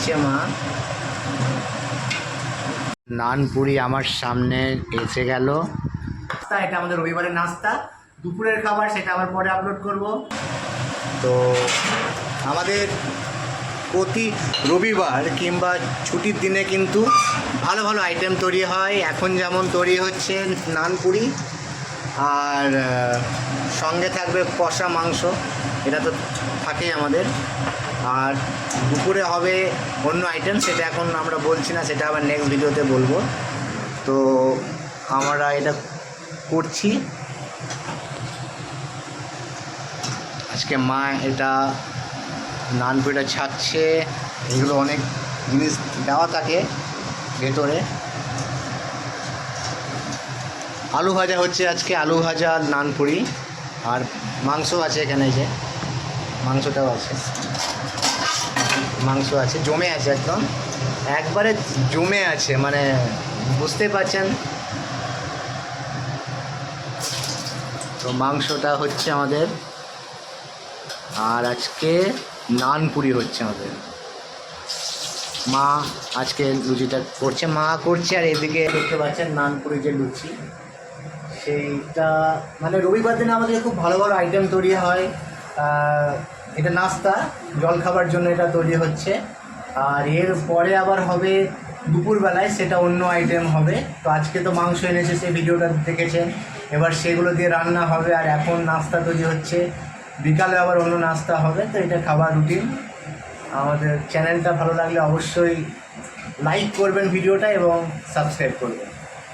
দিচ্ছে মা। নানপুরি আমার সামনে এসে গেল। নাস্তা এটা আমাদের রবিবারের নাস্তা। দুপুরের খাবার সেটা আবার পরে আপলোড করব। তো আমাদের প্রতি রবিবার কিংবা ছুটির দিনে কিন্তু ভালো ভালো আইটেম তৈরি হয়। এখন যেমন তৈরি হচ্ছে নানপুরি আর সঙ্গে থাকবে কষা মাংস। এটা তো থাকেই আমাদের। আর দুপুরে হবে অন্য আইটেম সেটা এখন আমরা বলছি না, সেটা আবার নেক্সট ভিডিওতে বলব। তো আমরা এটা করছি। আজকে মা এটা নানপুরিটা ছাড়ছে। এগুলো অনেক জিনিস দেওয়া থাকে ভেতরে। আলু ভাজা হচ্ছে আজকে, আলু ভাজা নানপুরি। আর মাংস আছে এখানে যে। মাংসটাও আছে। মাংস আছে, জমে আছে একদম। একবারে জমে আছে মানে বুঝতে পারছেন? তো মাংসটা হচ্ছে আমাদের, আর আজকে নানপুরি হচ্ছে আমাদের। মা আজকে লুচিটা করছে, মা করছে, আর এদিকে দেখতে পাচ্ছেন নানপুরি যে লুচি। সেইটা মানে রবিবার দিনে আমাদের খুব ভালো ভালো আইটেম তৈরি হয়। এটা নাস্তা জল খাবার জন্য এটা তৈরি হচ্ছে। আর এর পরে আবার হবে দুপুরবেলায়, সেটা অন্য আইটেম হবে। তো আজকে তো মাংস এনেছে, সেই ভিডিওটা দেখেছেন। এবার সেগুলো দিয়ে রান্না হবে, আর এখন নাস্তা তৈরি হচ্ছে। বিকালে আবার অন্য নাস্তা হবে, তো এটা খাবার রুটিন আমাদের চ্যানেলটা ভালো লাগলে অবশ্যই লাইক করবেন ভিডিওটা এবং সাবস্ক্রাইব করবেন।